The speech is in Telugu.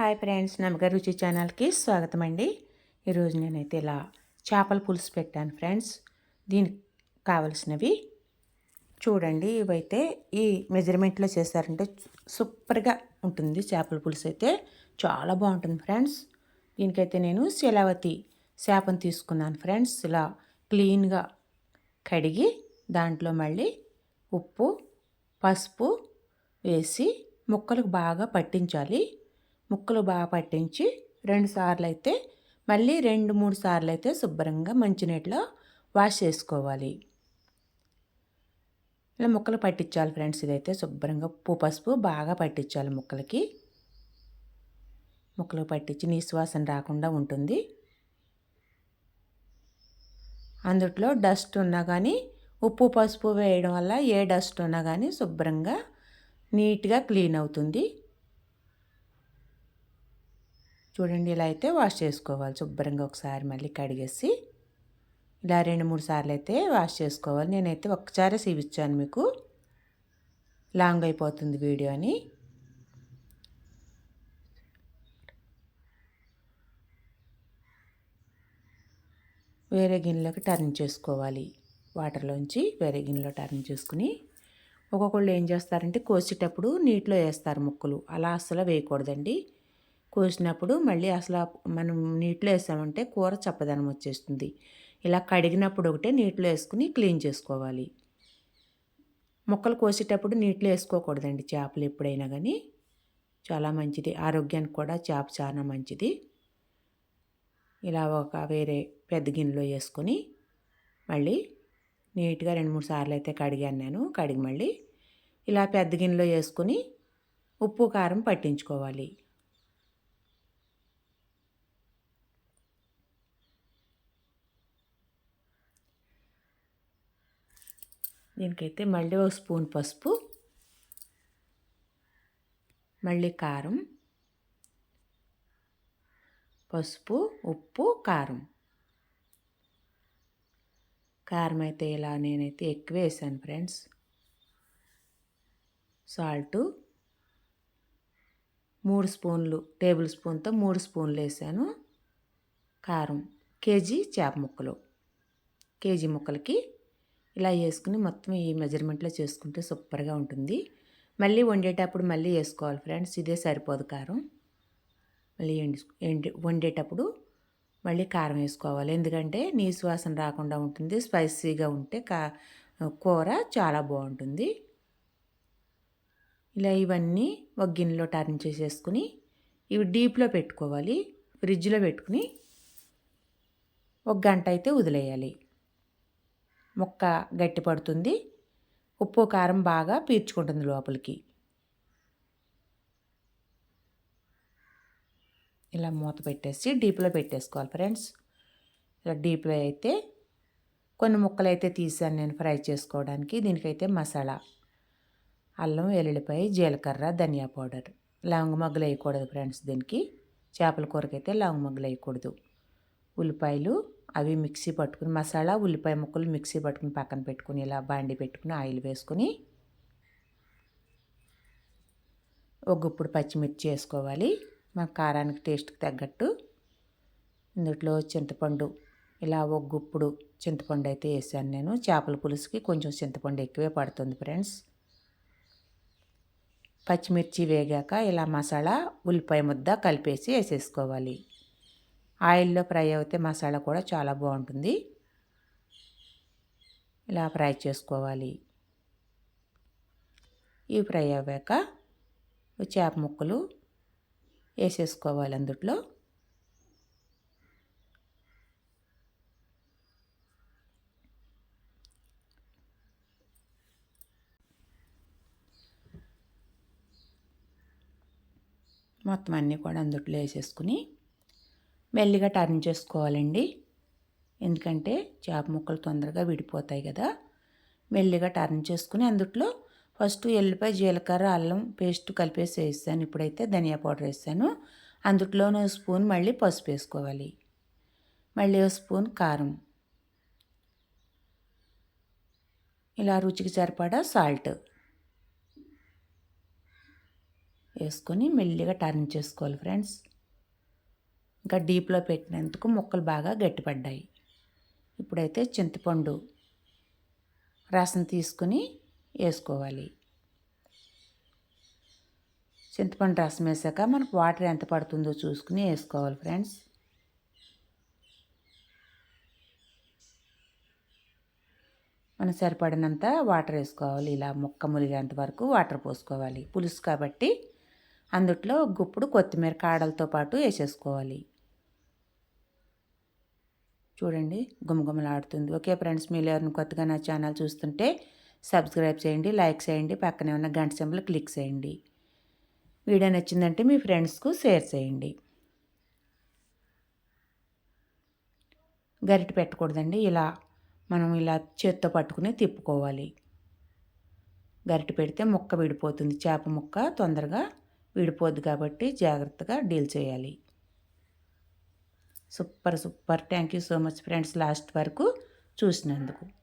హాయ్ ఫ్రెండ్స్ నమ్మక రుచి ఛానల్కి స్వాగతం అండి ఈరోజు నేనైతే ఇలా చేపల పులుసు పెట్టాను ఫ్రెండ్స్. దీనికి కావలసినవి చూడండి ఇవైతే ఈ మెజర్మెంట్లో చేశారంటే సూపర్గా ఉంటుంది చేపల పులుసు అయితే. చాలా బాగుంటుంది ఫ్రెండ్స్. దీనికైతే నేను శిలావతి చేపను తీసుకున్నాను ఫ్రెండ్స్. ఇలా క్లీన్గా కడిగి దాంట్లో మళ్ళీ ఉప్పు పసుపు వేసి ముక్కలకు బాగా పట్టించాలి. ముక్కలు బాగా పట్టించి రెండు సార్లు అయితే మళ్ళీ రెండు మూడు సార్లు అయితే శుభ్రంగా మంచినీటిలో వాష్ చేసుకోవాలి. ఇలా ముక్కలు పట్టించాలి ఫ్రెండ్స్. ఇదైతే శుభ్రంగా ఉప్పు పసుపు బాగా పట్టించాలి ముక్కలకి. ముక్కలు పట్టించి నిశ్వాసన రాకుండా ఉంటుంది. అందుట్లో డస్ట్ ఉన్నా కానీ ఉప్పు పసుపు వేయడం వల్ల ఏ డస్ట్ ఉన్నా కానీ శుభ్రంగా నీట్గా క్లీన్ అవుతుంది. చూడండి ఇలా అయితే వాష్ చేసుకోవాలి. శుభ్రంగా ఒకసారి మళ్ళీ కడిగేసి ఇలా రెండు మూడు సార్లు అయితే వాష్ చేసుకోవాలి. నేనైతే ఒక్కసారి చూపించాను మీకు. లాంగ్ అయిపోతుంది వీడియో అని. వేరే గిన్నెలోకి టర్న్ చేసుకోవాలి. వాటర్లోంచి వేరే గిన్నెలో టర్న్ చేసుకుని ఒక్కొక్కళ్ళు ఏం చేస్తారంటే కోసేటప్పుడు నీటిలో వేస్తారు ముక్కలు. అలా అస్సలు వేయకూడదండి. కోసినప్పుడు మళ్ళీ అసలు మనం నీటిలో వేసామంటే కూర చప్పదనం వచ్చేస్తుంది. ఇలా కడిగినప్పుడు ఒకటే నీటిలో వేసుకుని క్లీన్ చేసుకోవాలి. ముక్కలు కోసేటప్పుడు నీటిలో వేసుకోకూడదండి చేపలు ఎప్పుడైనా కానీ. చాలా మంచిది. ఆరోగ్యానికి కూడా చేప చాలా మంచిది. ఇలా ఒక వేరే పెద్ద గిన్నెలో వేసుకొని మళ్ళీ నీట్గా రెండు మూడు సార్లు అయితే కడిగాను నేను కడిగి మళ్ళీ ఇలా పెద్ద గిన్నెలో వేసుకొని ఉప్పు కారం పట్టించుకోవాలి. దీనికైతే మళ్ళీ ఒక స్పూన్ పసుపు మళ్ళీ కారం పసుపు ఉప్పు కారం. కారం అయితే ఇలా నేనైతే ఎక్కువ వేసాను ఫ్రెండ్స్. సాల్టు మూడు స్పూన్లు టేబుల్ స్పూన్తో మూడు స్పూన్లు వేసాను. కారం కేజీ చేప ముక్కలు. కేజీ ముక్కలకి ఇలా వేసుకుని మొత్తం ఈ మెజర్మెంట్లో చేసుకుంటే సూపర్గా ఉంటుంది. మళ్ళీ వండేటప్పుడు మళ్ళీ వేసుకోవాలి ఫ్రెండ్స్. ఇదే సరిపోదు కారం. మళ్ళీ ఎండి వండేటప్పుడు మళ్ళీ కారం వేసుకోవాలి. ఎందుకంటే నీసు వాసన రాకుండా ఉంటుంది. స్పైసీగా ఉంటే కా కూర చాలా బాగుంటుంది. ఇలా ఇవన్నీ ఒక గిన్నెలో టర్న్ చేసేసుకుని ఇవి డీప్లో పెట్టుకోవాలి. ఫ్రిడ్జ్లో పెట్టుకుని ఒక గంట అయితే వదిలేయాలి. ముక్క గట్టి పడుతుంది. ఉప్పు కారం బాగా పీల్చుకుంటుంది లోపలికి. ఇలా మూత పెట్టేసి డీప్లో పెట్టేసుకోవాలి ఫ్రెండ్స్. ఇలా డీప్లో అయితే కొన్ని ముక్కలు అయితే తీసాను నేను ఫ్రై చేసుకోవడానికి. దీనికైతే మసాలా అల్లం వెల్లుల్లిపాయ జీలకర్ర ధనియా పౌడర్. లవంగ మగ్గులు వేయకూడదు ఫ్రెండ్స్ దీనికి. చేపల కూరకైతే లవంగ మగ్గులు వేయకూడదు. ఉల్లిపాయలు అవి మిక్సీ పట్టుకుని మసాలా ఉల్లిపాయ ముక్కలు మిక్సీ పట్టుకుని పక్కన పెట్టుకుని ఇలా బాండి పెట్టుకుని ఆయిల్ వేసుకొని ఒక గుప్పుడు పచ్చిమిర్చి వేసుకోవాలి. మన కారానికి టేస్ట్కి తగ్గట్టు. ఇందులో చింతపండు ఇలా ఒక గుప్పుడు చింతపండు అయితే వేసాను నేను. చేపల పులుసుకి కొంచెం చింతపండు ఎక్కువే పడుతుంది ఫ్రెండ్స్. పచ్చిమిర్చి వేగాక ఇలా మసాలా ఉల్లిపాయ ముద్ద కలిపేసి వేసేసుకోవాలి. ఆయిల్లో ఫ్రై అయితే మసాలా కూడా చాలా బాగుంటుంది. ఇలా ఫ్రై చేసుకోవాలి. ఇవి ఫ్రై అవ్వాక చేప ముక్కలు వేసేసుకోవాలి అందుట్లో. మొత్తం అన్నీ కూడా అందుట్లో వేసేసుకుని మెల్లిగా టర్న్ చేసుకోవాలండి. ఎందుకంటే చేప ముక్కలు తొందరగా విడిపోతాయి కదా. మెల్లిగా టర్న్ చేసుకుని అందుట్లో ఫస్ట్ ఎల్లిపాయ జీలకర్ర అల్లం పేస్ట్ కలిపేసి వేసాను. ఇప్పుడైతే ధనియా పౌడర్ వేసాను. అందుట్లోనే స్పూన్ మళ్ళీ పసుపు వేసుకోవాలి. మళ్ళీ ఒక స్పూన్ కారం. ఇలా రుచికి సరిపడా సాల్ట్ వేసుకొని మెల్లిగా టర్న్ చేసుకోవాలి ఫ్రెండ్స్. ఇంకా డీప్లో పెట్టినందుకు ముక్కలు బాగా గట్టిపడ్డాయి. ఇప్పుడైతే చింతపండు రసం తీసుకుని వేసుకోవాలి. చింతపండు రసం వేసాక మనకు వాటర్ ఎంత పడుతుందో చూసుకుని వేసుకోవాలి ఫ్రెండ్స్. మనం సరిపడినంత వాటర్ వేసుకోవాలి. ఇలా ముక్క ములిగేంత వరకు వాటర్ పోసుకోవాలి. పులుసు కాబట్టి అందుట్లో గుప్పుడు కొత్తిమీర కాడలతో పాటు వేసేసుకోవాలి. చూడండి గుమగుమలాడుతుంది. ఓకే ఫ్రెండ్స్ మీరు ఎవరిని కొత్తగా నా ఛానల్ చూస్తుంటే సబ్స్క్రైబ్ చేయండి లైక్ చేయండి పక్కనే ఉన్న గంట సింబల్ క్లిక్ చేయండి. వీడియో నచ్చిందంటే మీ ఫ్రెండ్స్కు షేర్ చేయండి. గరిట పెట్టకూడదండి ఇలా మనం ఇలా చేత్తో పట్టుకుని తిప్పుకోవాలి. గరిట పెడితే ముక్క విడిపోతుంది చేప ముక్క తొందరగా విడిపోద్ది కాబట్టి జాగ్రత్తగా డీల్ చేయాలి. Super super. Thank you so much friends last వరకు చూసినందుకు.